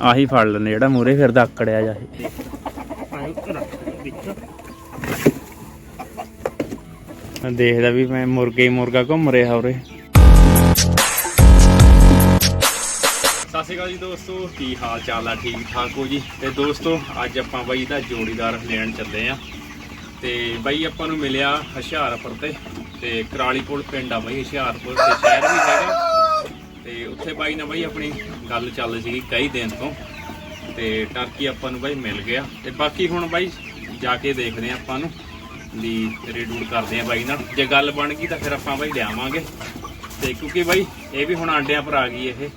ਆਹੀ ਫੜ ਲੈਣੇ ਜਿਹੜਾ ਮੂਰੇ ਫਿਰਦਾ ਆਕੜਿਆ ਜਾ ਇਹ ਦੇਖਦਾ ਵੀ ਮੈਂ ਮੁਰਗੇ ਹੀ ਮੁਰਗਾ ਘੁੰਮ ਰਿਹਾ ਉਰੇ। ਸਤਿ ਸ਼੍ਰੀ ਅਕਾਲ ਜੀ ਦੋਸਤੋ, ਕੀ ਹਾਲ ਚਾਲ ਆ? ਠੀਕ ਠਾਕ ਹੋ ਜੀ? ਤੇ ਦੋਸਤੋ, ਅੱਜ ਆਪਾਂ ਬਾਈ ਦਾ ਜੋੜੀਦਾਰ ਲੈਣ ਚੱਲੇ ਆ। ਤੇ ਬਾਈ ਆਪਾਂ ਨੂੰ ਮਿਲਿਆ ਹੁਸ਼ਿਆਰਪੁਰ ਤੇ ਤੇ ਕਰਾਲੀ ਕੋਲ ਪਿੰਡ ਆ ਬਾਈ ਹੁਸ਼ਿਆਰਪੁਰ, ਤੇ ਸ਼ਹਿਰ ਵੀ ਹੈਗਾ। ਤੇ ਉੱਥੇ ਬਾਈ ਨਾਲ ਬਾਈ ਆਪਣੀ ਗੱਲ ਚੱਲ ਸੀਗੀ ਕਈ ਦਿਨ ਤੋਂ, ਤੇ ਟਰਕੀ ਆਪਾਂ ਨੂੰ ਬਾਈ ਮਿਲ ਗਿਆ। ਤੇ ਬਾਕੀ ਹੁਣ ਬਾਈ ਜਾ ਕੇ ਦੇਖਦੇ ਆ ਆਪਾਂ ਨੂੰ ਵੀ ਰੇਡੂਡ ਕਰਦੇ ਆ ਬਾਈ ਨਾਲ। ਜੇ ਗੱਲ ਬਣ ਗਈ ਤਾਂ ਫਿਰ ਆਪਾਂ ਬਾਈ ਲਿਆਵਾਂਗੇ। ਤੇ ਕਿਉਂਕਿ ਬਾਈ ਇਹ ਵੀ ਹੁਣ ਆਂਡਿਆਂ ਪਰ ਆ ਗਈ ਇਹ।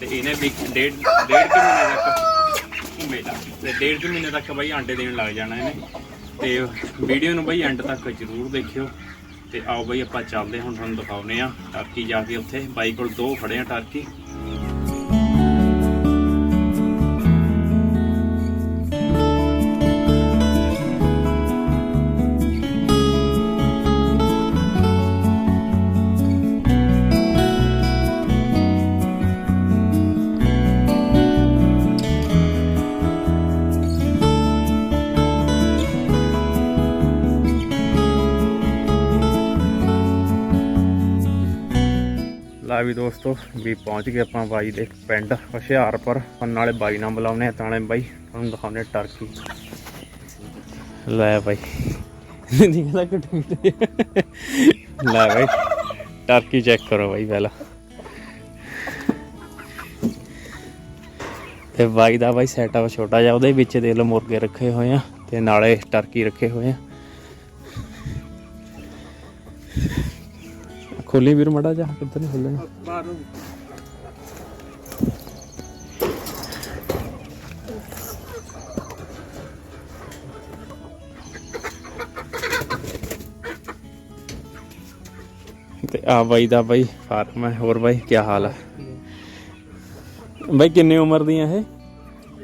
ਤੇ ਇਹਨੇ ਵੀ ਡੇਢ ਡੇਢ ਕੁ ਮਹੀਨੇ ਤੱਕ ਘੁੰਮੇਗਾ ਤੇ। ਡੇਢ ਕੁ ਮਹੀਨੇ ਤੱਕ ਬਾਈ ਆਂਡੇ ਦੇਣ ਲੱਗ ਜਾਣਾ ਇਹਨੇ। ਤੇ ਵੀਡੀਓ ਨੂੰ ਬਾਈ ਐਂਡ ਤੱਕ ਜ਼ਰੂਰ ਦੇਖਿਓ। ਤੇ ਆਓ ਬਾਈ ਆਪਾਂ ਚੱਲਦੇ ਹੁਣ ਤੁਹਾਨੂੰ ਦਿਖਾਉਨੇ ਆ ਟਰਕੀ ਜਾ ਕੇ ਉੱਥੇ। ਬਾਈ ਕੋਲ ਦੋ ਖੜੇ ਆ ਟਰਕੀ। ਲਾ ਵੀ ਦੋਸਤੋ, ਵੀ ਪਹੁੰਚ ਗਏ ਆਪਾਂ ਬਾਈ ਦੇ ਪਿੰਡ ਹੁਸ਼ਿਆਰਪੁਰ। ਹੁਣ ਨਾਲੇ ਬਾਈ ਨਾਲ ਬੁਲਾਉਨੇ ਆ ਤਾਲੇ ਬਾਈ ਤੁਹਾਨੂੰ ਦਿਖਾਉਨੇ ਟਰਕੀ ਲੈ ਬਾਈ। ਨਿਕਲਾ ਕਿੱਥੇ ਲੈ ਬਾਈ ਟਰਕੀ ਚੈੱਕ ਕਰੋ ਬਾਈ ਪਹਿਲਾਂ। ਤੇ ਬਾਈ ਦਾ ਬਾਈ ਸੈਟਅਪ ਛੋਟਾ ਜਿਹਾ, ਉਹਦੇ ਵਿੱਚ ਦੇ ਲੋ ਮੁਰਗੇ ਰੱਖੇ ਹੋਏ ਆ, ਤੇ ਨਾਲੇ ਟਰਕੀ ਰੱਖੇ ਹੋਏ ਆ। ਖੋਲੀ ਵੀਰ ਮੜਾ ਜਾ ਕਿੱਧਰ ਨਹੀਂ ਖੋਲਣਾ? ਬਾਹਰ ਨੂੰ ਤੇ ਆ ਬਾਈ ਦਾ ਬਾਈ ਫਾਰਮ ਹੈ ਹੋਰ ਬਾਈ ਕੀ ਹਾਲ ਹੈ? ਬਾਈ ਕਿੰਨੀ ਉਮਰ ਦੀਆਂ ਇਹ?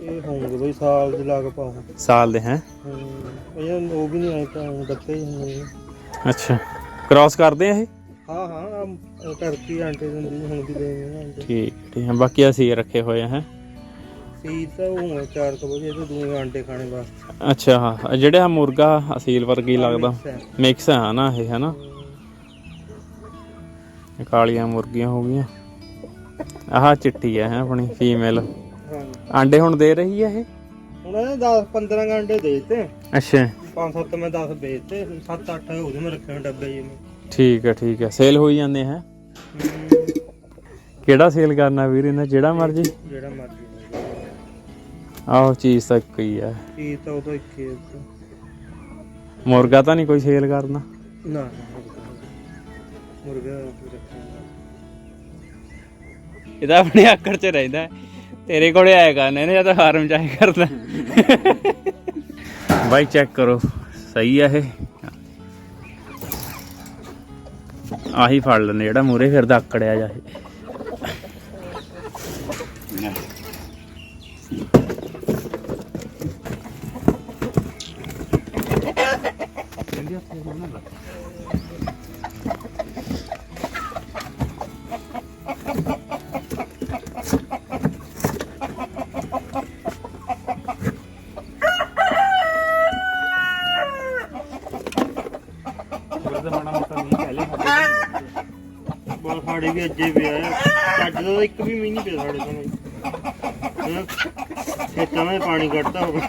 ਇਹ ਹੋਣਗੇ ਬਈ ਸਾਲ ਦੇ ਲਾਗ ਪਾਉ ਸਾਲ ਦੇ ਹੈ? ਇਹ ਉਹ ਵੀ ਨਹੀਂ ਆਏ ਤਾਂ ਬੱਚੇ ਹੀ ਹੋਣਗੇ ਅੱਛਾ ਕ੍ਰਾਸ ਕਰਦੇ ਆ ਇਹ? ਹਾਂ ਹਾਂ ਆਹ ਟਰਕੀ ਆਂਟੇ ਦਿੰਦੀ ਹੁਣ ਵੀ ਦੇ ਨੇ ਆਂਟੇ। ਠੀਕ ਠੀਕ ਹੈ ਬਾਕੀ ਅਸੀਂ ਰੱਖੇ ਹੋਏ ਹੈ? ਸੀ ਤਾਂ ਉਹ 4 ਵਜੇ ਤੇ ਦੂਏ ਆਂਡੇ ਖਾਣੇ ਵਾਸਤੇ ਅੱਛਾ ਹਾਂ ਆਹ ਜਿਹੜੇ ਆ ਮੁਰਗਾ ਅਸੀਲ ਵਰਗੀ ਲੱਗਦਾ। Mix ਹੈ। ਮਿਕਸ ਹੈ ਨਾ ਇਹ ਹੈ ਨਾ ਇਹ ਕਾਲੀਆਂ ਮੁਰਗੀਆਂ ਹੋ ਗਈਆਂ। ਆਹ ਚਿੱਟੀ ਹੈ ਹੈ ਆਪਣੀ ਫੀਮੇਲ ਹਾਂ ਆਂਡੇ ਹੁਣ ਦੇ ਰਹੀ ਹੈ ਇਹ? ਹੁਣ ਇਹ 10 15 ਆਂਡੇ ਦੇ ਦਿੱਤੇ। ਅੱਛਾ। 5-7 ਮੈਂ 10 ਵੇਚਤੇ 7-8 ਉਹਦੇ ਮੈਂ ਰੱਖੇ ਹੋਏ ਡੱਬੇ ਜੀ ਠੀਕ ਹੈ ਠੀਕ ਹੈ। ਸੇਲ ਹੋਈ ਜਾਂਦੇ ਹੈ। ਕਿਹੜਾ ਸੇਲ ਕਰਨਾ ਵੀਰ ਇਹਨਾਂ? ਜਿਹੜਾ ਮਰਜ਼ੀ। ਜਿਹੜਾ ਮਰਜ਼ੀ। ਆਹੋ ਚੀਜ਼ ਤਾਂ ਇੱਕ ਹੀ ਹੈ। ਕੀ ਤਾਂ ਉਹ ਤਾਂ ਇੱਕ ਹੀ ਹੈ। ਮੁਰਗਾ ਤਾਂ ਨਹੀਂ ਕੋਈ ਸੇਲ ਕਰਨਾ। ਨਾ ਨਾ, ਮੁਰਗਾ ਇਹਦਾ ਆਪਣੇ ਆਕੜ 'ਚ ਰਹਿੰਦਾ ਹੈ। ਤੇਰੇ ਕੋਲੇ ਆਏਗਾ ਇਹਨੇ ਜਾਂ ਤਾਂ ਫਾਰਮ ਚ ਆਏ ਕਰਦਾ ਬਾਈ ਚੈੱਕ ਕਰੋ। ਸਹੀ ਆ ਇਹ। ਆਹੀ ਫੜ ਲੈਣੇ ਜਿਹੜਾ ਮੂਰੇ ਫਿਰਦਾ ਆਕੜਿਆ ਜਾ ਇਹ ਬੋਲ ਸਾਡੇ ਵੀ ਅੱਜੇ ਪਿਆ ਹੈ ਚੱਜ ਦਾ ਇੱਕ ਵੀ ਮੀਂਹ ਨਹੀਂ ਪਿਆ ਸਾਡੇ ਹਾਂ? ਖੇਤਾਂ ਵਿੱਚ ਪਾਣੀ ਕੱਢਦਾ ਹੋਵੇ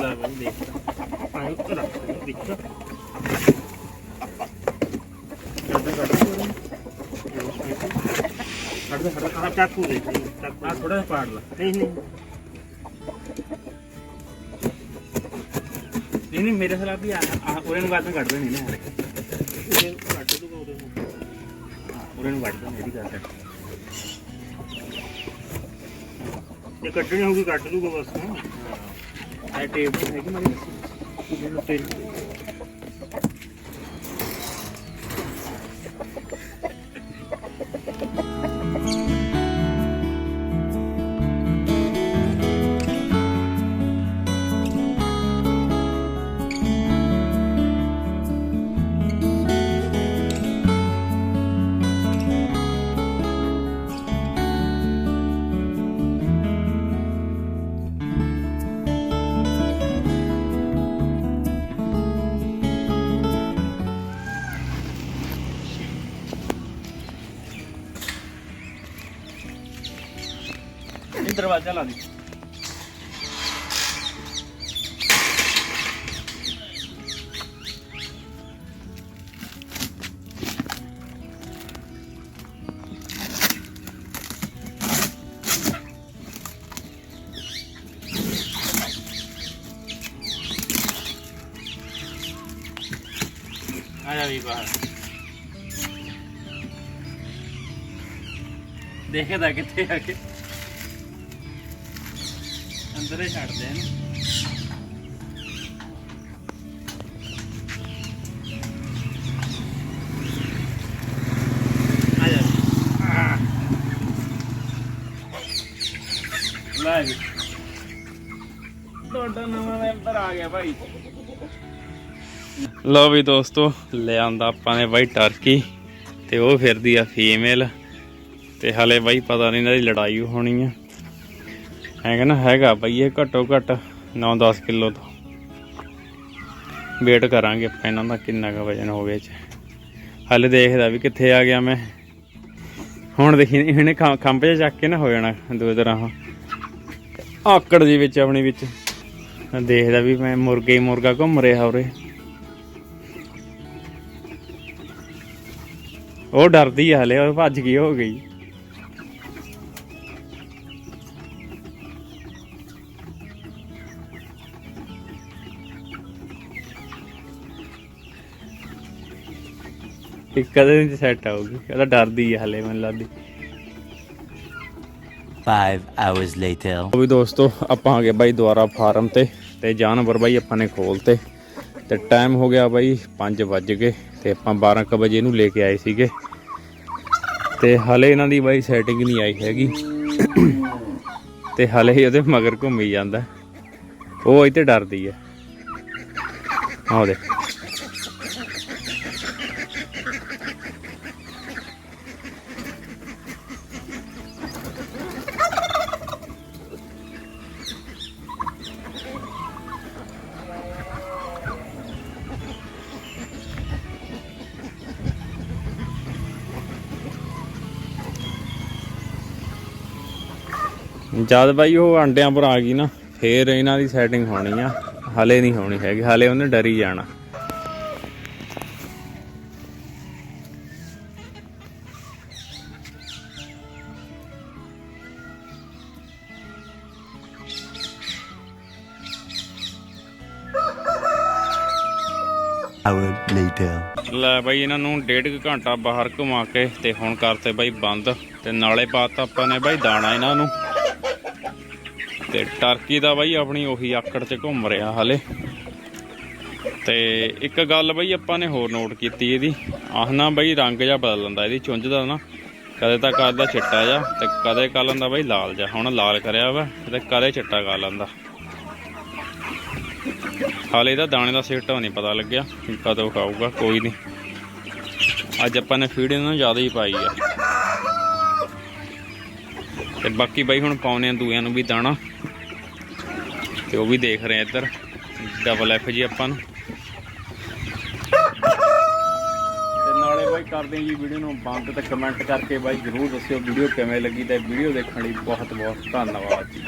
ਲੈ ਬਈ ਦੇਖ ਆਏ ਰੱਖ ਵਿੱਚ। ਕੱਢ ਕੱਢ ਕੱਢ ਕੱਢ ਕੱਢ ਚਾਕੂ ਦੇ ਚਾਕੂ। ਆ ਥੋੜਾ ਜਿਹਾ ਪਾੜ ਲਾ। ਨਹੀਂ ਨਹੀਂ। ਨਹੀਂ ਨਹੀਂ ਮੇਰੇ ਖਿਲਾਫ ਵੀ ਆ ਉਹਨੇ ਨੂੰ ਬਾਅਦ ਕੱਢ ਦੇਣੀ ਨਾ। ਇਹ ਕੱਢ ਉਹਨੇ ਨੂੰ ਕੱਢ ਦੇਣੀ ਇਹਦੀ ਗੱਲ ਹੈ ਜੇ ਕੱਢਣੀ ਹੋਊਗੀ ਕੱਢ ਦੂਗਾ ਬਸ ਇਹ ਟੇਪ ਹੈਗੀ ਮੇਰੀ ਇਹਨੂੰ ਤੇਲ ਦਰਵਾਜ਼ਾ ਲਾ ਦੀ। ਆ ਜਾ ਵੀ ਬਾਹਰ। ਦੇਖਦਾ ਕਿੱਥੇ ਆ ਕੇ। ਅੰਦਰ ਛੱਡ ਦੇ ਇਹਨੂੰ ਆ ਜਾ। ਲੈ ਜੀ। ਤੁਹਾਡਾ ਨਵਾਂ ਮੈਂਬਰ ਆ ਗਿਆ ਭਾਈ। ਲਓ ਵੀ ਦੋਸਤੋ ਲੈ ਆਪਾਂ ਨੇ ਬਾਈ ਟਰਕੀ ਤੇ ਉਹ ਫਿਰਦੀ ਆ ਫੀਮੇਲ ਤੇ ਹਲੇ ਬਾਈ ਪਤਾ ਨਹੀਂ ਇਹਨਾਂ ਦੀ ਲੜਾਈ ਹੋਣੀ ਆ। ਐ ਕਹਿੰਦਾ ਹੈਗਾ ਬਾਈ ਇਹ ਘੱਟੋ ਘੱਟ 9-10 ਕਿਲੋ ਤੋਂ। ਵੇਟ ਕਰਾਂਗੇ ਆਪਾਂ ਇਹਨਾਂ ਦਾ ਕਿੰਨਾ ਕੁ ਵਜਨ ਹੋਵੇ ਚ। ਹਲੇ ਦੇਖਦਾ ਵੀ ਕਿੱਥੇ ਆ ਗਿਆ ਮੈਂ। ਹੁਣ ਦੇਖੀ ਇਹਨੇ ਖੰਭ 'ਚ ਚੱਕ ਕੇ ਨਾ ਹੋ ਜਾਣਾ ਦੂਜੀ ਤਰ੍ਹਾਂ ਆਕੜ ਜੀ ਵਿੱਚ ਆਪਣੀ ਵਿੱਚ। ਦੇਖਦਾ ਵੀ ਮੈਂ ਮੁਰਗੇ ਹੀ ਮੁਰਗਾ ਘੁੰਮ ਰਿਹਾ ਉਰੇ। ਉਹ ਡਰਦੀ ਆ ਹਲੇ, ਉਹ ਭੱਜ ਗਈ ਹੋ ਗਈ। ਇੱਕ ਕਦੇ ਨਹੀਂ ਸੈੱਟ ਆਊਗੀ। ਉਹਦਾ ਡਰਦੀ ਆ ਹਲੇ ਮੈਨੂੰ ਲੱਗਦੀ। Five hours later. ਉਹ ਵੀ ਦੋਸਤੋ ਆਪਾਂ ਆ ਗਏ ਬਾਈ ਦੁਆਰਾ ਫਾਰਮ ਤੇ ਤੇ ਜਾਨਵਰ ਬਾਈ ਆਪਾਂ ਨੇ ਖੋਲਤੇ ਤੇ। ਟਾਈਮ ਹੋ ਗਿਆ ਬਾਈ 5 ਵੱਜ ਗਏ ਤੇ ਆਪਾਂ 12 ਕੁ ਵਜੇ ਇਹਨੂੰ ਲੈ ਕੇ ਆਏ ਸੀਗੇ। ਤੇ ਹਲੇ ਇਹਨਾਂ ਦੀ ਬਾਈ ਸੈਟਿੰਗ ਨਹੀਂ ਆਈ ਹੈਗੀ। ਤੇ ਹਲੇ ਹੀ ਉਹਦੇ ਮਗਰ ਘੁੰਮੀ ਜਾਂਦਾ। ਉਹ ਇੱਥੇ ਡਰਦੀ ਹੈ ਆਹ ਦੇ ਜਦ ਬਾਈ ਉਹ ਅੰਡਿਆਂ ਪਰ ਆ ਗਈ ਨਾ ਫੇਰ ਇਹਨਾਂ ਦੀ ਸੈਟਿੰਗ ਹੋਣੀ ਆ। ਹਲੇ ਨਹੀਂ ਹੋਣੀ ਹੈਗੀ ਹਲੇ ਉਹਨੇ ਡਰੀ ਜਾਣਾ। Hour later. ਲੈ ਬਾਈ ਇਹਨਾਂ ਨੂੰ ਡੇਢ ਕੁ ਘੰਟਾ ਬਾਹਰ ਘੁਮਾ ਕੇ ਤੇ ਹੁਣ ਕਰਤੇ ਬਾਈ ਬੰਦ। ਤੇ ਨਾਲੇ ਪਾਤਾ ਆਪਾਂ ਨੇ ਬਾਈ ਦਾਣਾ ਇਹਨਾਂ ਨੂੰ। ਤੇ ਟਰਕੀ ਦਾ ਬਾਈ ਆਪਣੀ ਉਹੀ ਆਕੜ 'ਚ ਘੁੰਮ ਰਿਹਾ ਹਲੇ। ਤੇ ਇੱਕ ਗੱਲ ਬਾਈ ਆਪਾਂ ਨੇ ਹੋਰ ਨੋਟ ਕੀਤੀ ਇਹਦੀ। ਆਹ ਨਾ ਬਾਈ ਰੰਗ ਜਿਹਾ ਬਦਲ ਲੈਂਦਾ ਇਹਦੀ, ਚੁੰਝ ਦਾ ਨਾ। ਕਦੇ ਤਾਂ ਕਰਦਾ ਚਿੱਟਾ ਜਿਹਾ ਤੇ ਕਦੇ ਕਰ ਲੈਂਦਾ ਬਾਈ ਲਾਲ ਜਿਹਾ। ਹੁਣ ਲਾਲ ਕਰਿਆ ਵਾ ਤੇ ਕਦੇ ਚਿੱਟਾ ਕਰ ਲੈਂਦਾ ਹਾਲੇ ਇਹਦਾ ਦਾਣੇ ਦਾ ਸਿੱਟਾ ਨਹੀਂ ਪਤਾ ਲੱਗਿਆ ਕਦੋਂ ਖਾਊਗਾ, ਕੋਈ ਨਹੀਂ ਅੱਜ ਆਪਾਂ ਨੇ ਫੀਡ ਇਹਨਾਂ ਨੂੰ ਜ਼ਿਆਦਾ ਹੀ ਪਾਈ ਆ। ਤੇ ਬਾਕੀ ਬਾਈ ਹੁਣ ਪਾਉਨੇ ਆ ਦੂਆਂ ਨੂੰ ਵੀ ਦਾਣਾ। ਤੇ ਉਹ ਵੀ ਦੇਖ ਰਹੇ ਆ ਇੱਧਰ। ਡਬਲ ਐਫ ਜੀ ਆਪਾਂ ਨੂੰ। ਤੇ ਨਾਲੇ ਬਾਈ ਕਰਦੇ ਜੀ ਵੀਡੀਓ ਨੂੰ ਬੰਦ ਤੇ ਕਮੈਂਟ ਕਰਕੇ ਬਾਈ ਜਰੂਰ ਦੱਸਿਓ ਵੀਡੀਓ ਕਿਵੇਂ ਲੱਗੀ ਤੇ ਵੀਡੀਓ ਦੇਖਣ ਲਈ ਬਹੁਤ ਬਹੁਤ ਧੰਨਵਾਦ ਜੀ।